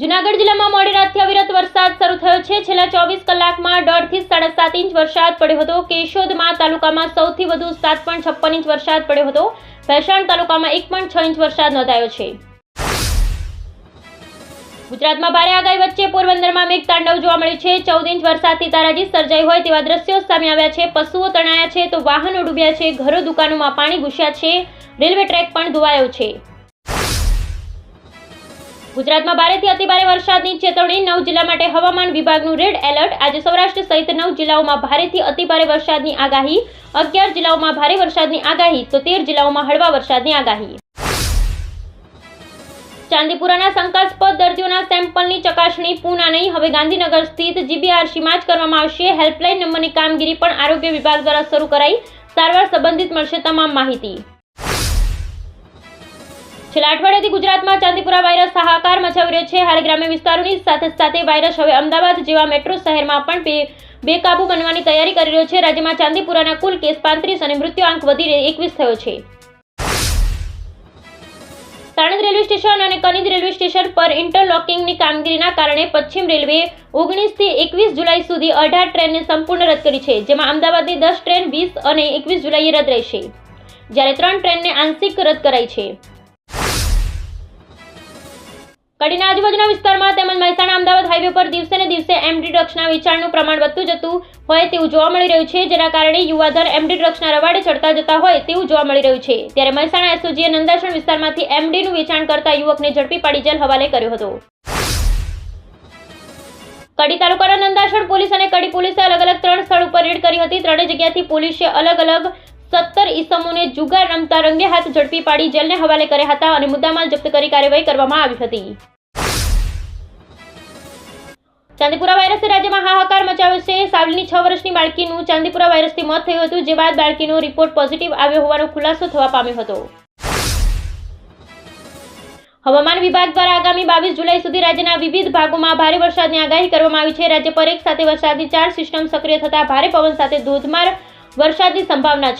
જુનાગઢ જિલ્લામાં મોડી રાતથી અવિરત વરસાદ શરૂ થયો છે. છેલ્લા ચોવીસ કલાકમાં દોઢથી સાડા સાત ઇંચ વરસાદ પડ્યો હતો. કેશોદમાં તાલુકામાં સૌથી વધુ સાત પોઈન્ટ છપ્પન ઇંચ વરસાદ પડ્યો હતો. ભેસાણ તાલુકામાં એક પોઈન્ટ છ ઇંચ વરસાદ નોંધાયો છે. ગુજરાતમાં ભારે આગાહી વચ્ચે પોરબંદરમાં મેઘ તાંડવ જોવા મળ્યું છે. ચૌદ ઇંચ વરસાદથી તારાજી સર્જાઈ હોય તેવા દ્રશ્યો સામે આવ્યા છે. પશુઓ તણાયા છે તો વાહનો ડૂબ્યા છે. ઘરો દુકાનોમાં પાણી ઘૂસ્યા છે. રેલવે ટ્રેક પણ ધોવાયો છે. ગુજરાતમાં ભારેથી અતિભારે વરસાદની ચેતવણી નવ જિલ્લા માટે હવામાન વિભાગનું રેડ એલર્ટ. આજે સૌરાષ્ટ્ર સહિત નવ જિલ્લાઓમાં ભારેથી અતિભારે વરસાદની આગાહી. અગિયાર જિલ્લાઓમાં ભારે વરસાદની આગાહી તો તેર જિલ્લાઓમાં હળવા વરસાદની આગાહી. ચાંદીપુરાના શંકાસ્પદ દર્દીઓના સેમ્પલની ચકાસણી પૂના નહીં. હવે ગાંધીનગર સ્થિત જીબીઆરસીમાં જ કરવામાં આવશે. હેલ્પલાઇન નંબરની કામગીરી પણ આરોગ્ય વિભાગ દ્વારા શરૂ કરાઈ. સારવાર સંબંધિત મળશે તમામ માહિતી. છેલ્લા અઠવાડિયાથી ગુજરાતમાં ચાંદીપુરા વાયરસ હાહાકાર મચાવી રહ્યો છે. હાલ ગ્રામ્ય વિસ્તારોની સાથે સાથે વાયરસ હવે અમદાવાદ જેવા મેટ્રો શહેરમાં પણ બે બેકાબુ બનવાની તૈયારી કરી રહ્યો છે. રાજ્યમાં ચાંદીપુરાના કુલ કેસ પાંત્રીસ અને મૃત્યુઆંક વધીને એકવીસ થયો છે. સાણંદ રેલવે સ્ટેશન અને કનિંદ રેલવે સ્ટેશન પર ઇન્ટરલોકિંગની કામગીરીના કારણે પશ્ચિમ રેલવે ઓગણીસથી એકવીસ જુલાઈ સુધી અઢાર ટ્રેનને સંપૂર્ણ રદ કરી છે, જેમાં અમદાવાદની દસ ટ્રેન વીસ અને એકવીસ જુલાઈએ રદ રહેશે. જ્યારે ત્રણ ટ્રેનને આંશિક રદ કરાઈ છે. કડીના આજુબાજુના વિસ્તારમાં તેમજ મહેસાણા, અમદાવાદ હાઈવે પર દિવસે ને દિવસે એમડી ડ્રગ્સના વેચાણનું પ્રમાણ વધતું જતું હોય તેવું જોવા મળી રહ્યું છે. જેના કારણે યુવાધર એમડી ડ્રગ્સના રવાડે ચડતા જતા હોય તેવું જોવા મળી રહ્યું છે. ત્યારે મહેસાણા એસઓજીએ નંદાસણ વિસ્તારમાંથી એમડીનું વેચાણ કરતા યુવકને ઝડપી પાડી જેલ હવાલે કર્યો હતો. કડી તાલુકાના નંદાસણ પોલીસ અને કડી પોલીસે અલગ અલગ ત્રણ સ્થળ ઉપર રેડ કરી હતી. ત્રણેય જગ્યાથી પોલીસે અલગ અલગ સત્તર ઈસમોને જુગાર રમતા રંગે હાથ ઝડપી પાડી જેલને હવાલે કર્યા હતા અને મુદ્દામાલ જપ્ત કરી કાર્યવાહી કરવામાં આવી હતી. ચાંદીપુરા વાયરસે રાજ્યમાં હાહાકાર મચાવ્યો છે. સાવલીની છ વર્ષની બાળકીનું ચાંદીપુરા વાયરસથી મોત થયું હતું, જે બાદ બાળકીનો રિપોર્ટ પોઝિટિવ આવ્યો હોવાનો ખુલાસો થવા પામ્યો હતો. હવામાન વિભાગ દ્વારા આગામી બાવીસ જુલાઈ સુધી રાજ્યના વિવિધ ભાગોમાં ભારે વરસાદની આગાહી કરવામાં આવી છે. રાજ્ય પર એક સાથે વરસાદની ચાર સિસ્ટમ સક્રિય થતા ભારે પવન સાથે ધોધમાર વરસાદની સંભાવના છે.